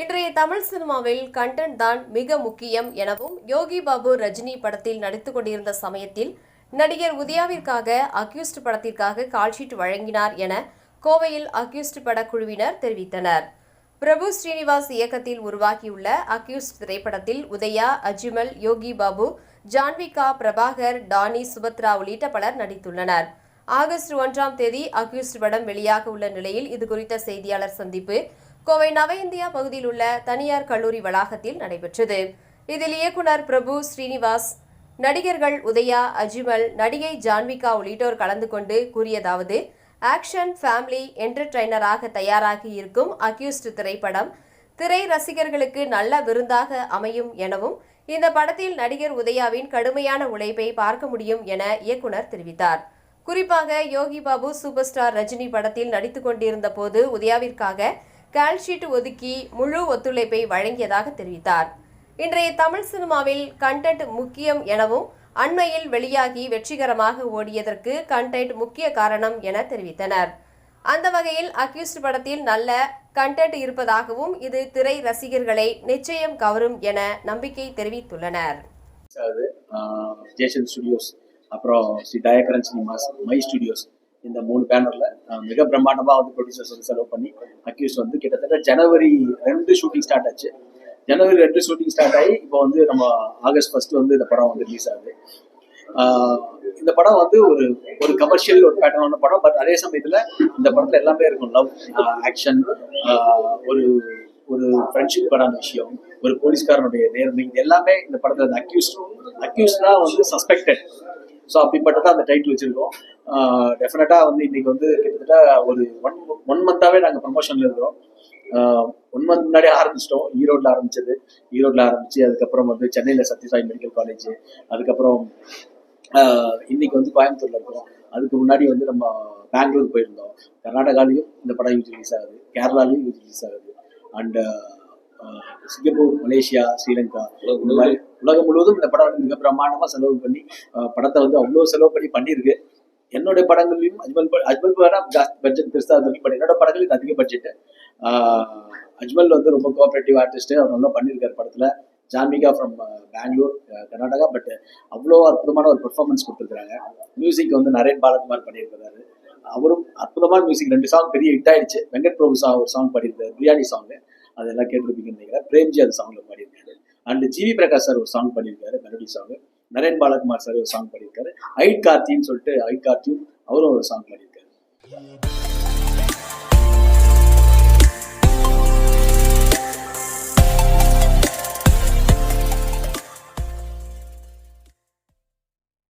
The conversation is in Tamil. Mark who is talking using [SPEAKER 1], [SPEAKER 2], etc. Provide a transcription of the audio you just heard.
[SPEAKER 1] இன்றைய தமிழ் சினிமாவில் கண்டென்ட் தான் மிக முக்கியம் எனவும் யோகி பாபு ரஜினி படத்தில் நடித்துக் கொண்டிருந்த சமயத்தில் நடிகர் உதயாவிற்காக அக்யூஸ்ட் படத்திற்காக கால்ஷீட் வழங்கினார் என கோவையில் அக்யூஸ்ட் படக்குழுவினர் தெரிவித்தனர். பிரபு ஸ்ரீனிவாஸ் இயக்கத்தில் உருவாகியுள்ள அக்யூஸ்ட் திரைப்படத்தில் உதயா அஜிமல் யோகி பாபு ஜான்விகா பிரபாகர் டானி சுபத்ரா உள்ளிட்ட பலர் நடித்துள்ளனர். ஆகஸ்ட் ஒன்றாம் தேதி அக்யூஸ்ட் படம் வெளியாக உள்ள நிலையில் இது குறித்த செய்தியாளர் சந்திப்பு கோவை நவ இந்தியா பகுதியில் உள்ள தனியார் கல்லூரி வளாகத்தில் நடைபெற்றது. இதில் இயக்குனர் பிரபு ஸ்ரீனிவாஸ் நடிகர்கள் உதயா அஜிமல் நடிகை ஜான்விகா உள்ளிட்டோர் கலந்து கொண்டு கூறியதாவது ஆக்ஷன் ஃபேமிலி என்டர்டைனராக தயாராகி இருக்கும் அக்யூஸ்ட் திரைப்படம் திரை ரசிகர்களுக்கு நல்ல விருந்தாக அமையும் எனவும் இந்த படத்தில் நடிகர் உதயாவின் கடுமையான உழைப்பை பார்க்க முடியும் என இயக்குனர் தெரிவித்தார். குறிப்பாக யோகி பாபு சூப்பர் ஸ்டார் ரஜினி படத்தில் நடித்துக் கொண்டிருந்த போது உதயாவிற்காக கால்ஷீட் ஒதுக்கி முழு ஒத்துழைப்பை வழங்கியதாக தெரிவித்தார். இன்றைய தமிழ் சினிமாவில் கண்டென்ட் முக்கியம் எனவும் அண்மையில் வெளியாகி வெற்றிகரமாக ஓடியதற்கு கண்டென்ட் முக்கிய காரணம் என தெரிவித்தனர். அந்த வகையில் அக்யூஸ்ட் படத்தில் நல்ல கண்டென்ட் இருப்பதாகவும் இது திரை ரசிகர்களை நிச்சயம் கவரும் என நம்பிக்கை தெரிவித்துள்ளனர்.
[SPEAKER 2] ஜேசன் ஸ்டுடியோஸ் அப்புறம் Sri Dayakaran cinemas my studios இந்த மூணு பேனர்ல மிக பிரம்மாண்டமா வந்து ப்ரொடியூசர்ஸ் வந்து செலவு பண்ணி அக்யூஸ் வந்து கிட்டத்தட்ட ஜனவரி ரெண்டு ஷூட்டிங் ஸ்டார்ட் ஆச்சு. ஜனவரி ரெண்டு ஷூட்டிங் ஸ்டார்ட் ஆகி இப்போ வந்து நம்ம ஆகஸ்ட் ஃபர்ஸ்ட் வந்து இந்த படம் வந்து ரிலீஸ் ஆகுது. இந்த படம் வந்து ஒரு ஒரு கமர்ஷியல் ஒரு பேட்டர்னான படம் பட் அதே சமயத்துல இந்த படத்துல எல்லாமே இருக்கும். லவ் ஆக்ஷன் ஒரு ஒரு ஃப்ரெண்ட்ஷிப் படம் விஷயம் ஒரு போலீஸ்காரனுடைய நேர்மை இது எல்லாமே இந்த படத்துல அந்த அக்யூஸ்ட் அக்யூஸ்ட்னா வந்து சஸ்பெக்டட் ஸோ அப்படிப்பட்டதான் அந்த டைட்டில் வச்சிருக்கோம். டெஃபினட்டாக வந்து இன்னைக்கு வந்து கிட்டத்தட்ட ஒரு ஒன் ஒன் மந்தாவே நாங்கள் ப்ரமோஷனில் இருக்கிறோம். ஒன் மந்த் முன்னாடியே ஆரம்பிச்சிட்டோம். ஈரோட்டில் ஆரம்பிச்சது. ஈரோட்டில் ஆரம்பிச்சு அதுக்கப்புறம் வந்து சென்னையில் சத்யசாய் மெடிக்கல் காலேஜ் அதுக்கப்புறம் இன்னைக்கு வந்து கோயம்புத்தூர்ல இருக்கிறோம். அதுக்கு முன்னாடி வந்து நம்ம பெங்களூர் போயிருந்தோம். கர்நாடகாலையும் இந்த படம் யூஸ் ரிலீஸ் ஆகுது. கேரளாலையும் யூஸ் ரிலீஸ் ஆகுது. அண்ட் சிங்கப்பூர் மலேசியா ஸ்ரீலங்கா உலகம் முழுவதும். இந்த படம் மிக பிரமாண்டமா செலவு பண்ணி படத்தை வந்து அவ்வளோ செலவு பண்ணி பண்ணியிருக்கு. என்னுடைய படங்கள்லையும் அஜ்மல் அஜ்மல் பட்ஜெட் பெருசா இருக்கு பட் என்னோட படங்கள் இது அதிக பட்ஜெட் அஜ்மல் வந்து ரொம்ப கோஆபரேட்டிவ் ஆர்டிஸ்ட் அவர் நல்லா பண்ணியிருக்காரு படத்துல. ஜான்விகா ஃப்ரம் பெங்களூர் கர்நாடகா பட் அவ்வளோ அற்புதமான ஒரு பெர்ஃபார்மன்ஸ் கொடுத்துருக்காங்க மியூசிக் வந்து நரேன் பாலகுமார் பண்ணியிருக்கிறாரு. அவரும் அற்புதமான மியூசிக் ரெண்டு சாங் பெரிய ஹிட் ஆயிடுச்சு. வெங்கட் பிரபு சா ஒரு சாங் பாடியிருக்காரு. பிரியாணி சாங் அதெல்லாம் கேட்டிருப்பீங்கன்னு நினைக்கிறேன். பிரேம்ஜி அந்த சாங்ல பாடியிருக்காரு. And G V Prakash sir ஒரு சாங் பண்ணியிருக்காரு melody song Naren Balakumar sir ஒரு சாங் பண்ணியிருக்காரு ஐட் கார்த்தின்னு சொல்லிட்டு ஐட் கார்த்தியும் அவரும் ஒரு சாங் பண்ணியிருக்காரு